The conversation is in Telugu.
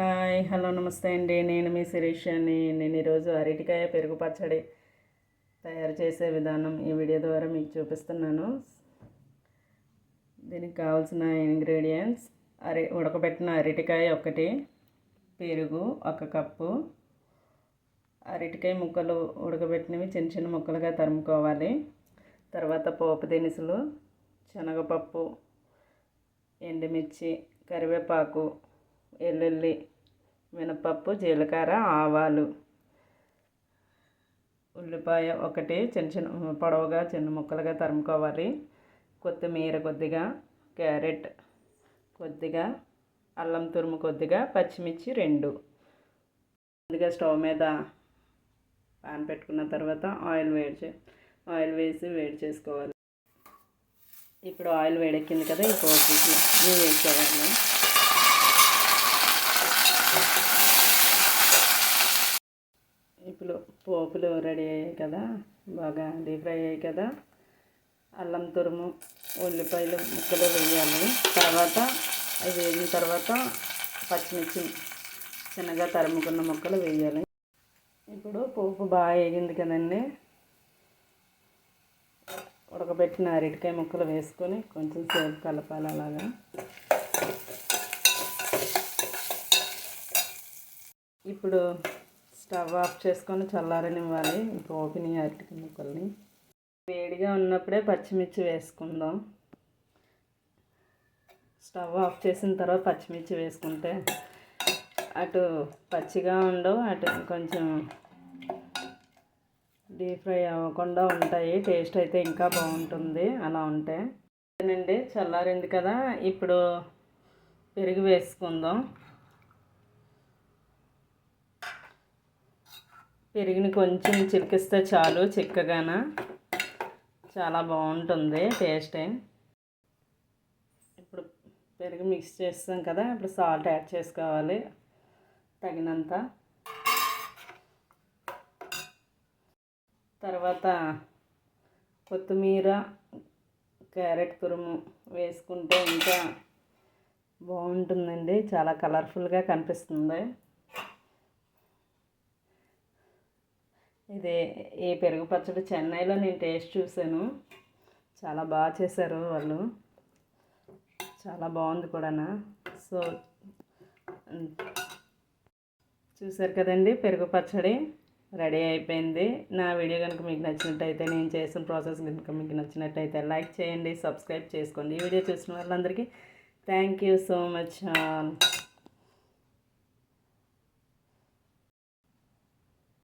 హాయ్ హలో నమస్తే అండి. నేను మీ శిరీష్ అని నేను ఈరోజు అరటికాయ పెరుగు పచ్చడి తయారు చేసే విధానం ఈ వీడియో ద్వారా మీకు చూపిస్తున్నాను. దీనికి కావాల్సిన ఇంగ్రీడియంట్స్ అరి ఉడకబెట్టిన అరటికాయ ఒకటి పెరుగు ఒక కప్పు. అరటికాయ ముక్కలు ఉడకబెట్టినవి చిన్న చిన్న ముక్కలుగా తరుముకోవాలి. తర్వాత పోపు దినుసులు శనగపప్పు ఎండుమిర్చి కరివేపాకు వెల్లుల్లి మినపప్పు జీలకర్ర ఆవాలు. ఉల్లిపాయ ఒకటి చిన్న చిన్న పొడవుగా చిన్న ముక్కలుగా తరుముకోవాలి. కొత్తిమీర కొద్దిగా క్యారెట్ కొద్దిగా అల్లం తురుము కొద్దిగా పచ్చిమిర్చి రెండు. ముందుగా స్టవ్ మీద పాన్ పెట్టుకున్న తర్వాత ఆయిల్ వేడి చే ఆయిల్ వేసి వేడి చేసుకోవాలి. ఇప్పుడు ఆయిల్ వేడెక్కింది కదా ఈ పోపు వేసేయాలి పోపులు పోపులు రెడీ అయ్యాయి కదా బాగా డీప్ ఫ్రై అయ్యాయి కదా. అల్లం తురుము ఉల్లిపాయలు ముక్కలు వేయాలి. తర్వాత అవి వేగిన తర్వాత పచ్చిమిర్చి చిన్నగా తరుముకున్న ముక్కలు వేయాలి. ఇప్పుడు పోపు బాగా వేగింది కదండి. ఉడకబెట్టిన అరటికాయ ముక్కలు వేసుకొని కొంచెం సేపు కలపాలి అలాగా. ఇప్పుడు స్టవ్ ఆఫ్ చేసుకొని చల్లారనివ్వాలి. ఇంకా ఓపెన్ అరటికి ముక్కల్ని. వేడిగా ఉన్నప్పుడే పచ్చిమిర్చి వేసుకుందాం. స్టవ్ ఆఫ్ చేసిన తర్వాత పచ్చిమిర్చి వేసుకుంటే అటు పచ్చిగా ఉండవు అటు కొంచెం డీప్ ఫ్రై అవ్వకుండా ఉంటాయి. టేస్ట్ అయితే ఇంకా బాగుంటుంది అలా ఉంటే. అండి చల్లారింది కదా. ఇప్పుడు పెరుగు వేసుకుందాం. పెరుగుని కొంచెం చిలికిస్తే చాలు చిక్కగాన. చాలా బాగుంటుంది టేస్ట్. ఇప్పుడు పెరుగు మిక్స్ చేస్తాం కదా ఇప్పుడు సాల్ట్ యాడ్ చేసుకోవాలి తగినంత. తర్వాత కొత్తిమీర క్యారెట్ తురుము వేసుకుంటే ఇంకా బాగుంటుందండి చాలా కలర్ఫుల్గా కనిపిస్తుంది. ఇది ఈ పెరుగు పచ్చడి చెన్నైలో నేను టేస్ట్ చూశాను. చాలా బాగా చేశారు వాళ్ళు. చాలా బాగుంది కూడా సో చూసారు కదండి పెరుగు పచ్చడి? రెడీ అయిపోయింది. నా వీడియో కనుక మీకు నచ్చినట్టయితే నేను చేసిన ప్రాసెస్ కనుక మీకు నచ్చినట్టయితే లైక్ చేయండి సబ్స్క్రైబ్ చేసుకోండి. ఈ వీడియో చూసిన వాళ్ళందరికీ థ్యాంక్ యూ సో మచ్.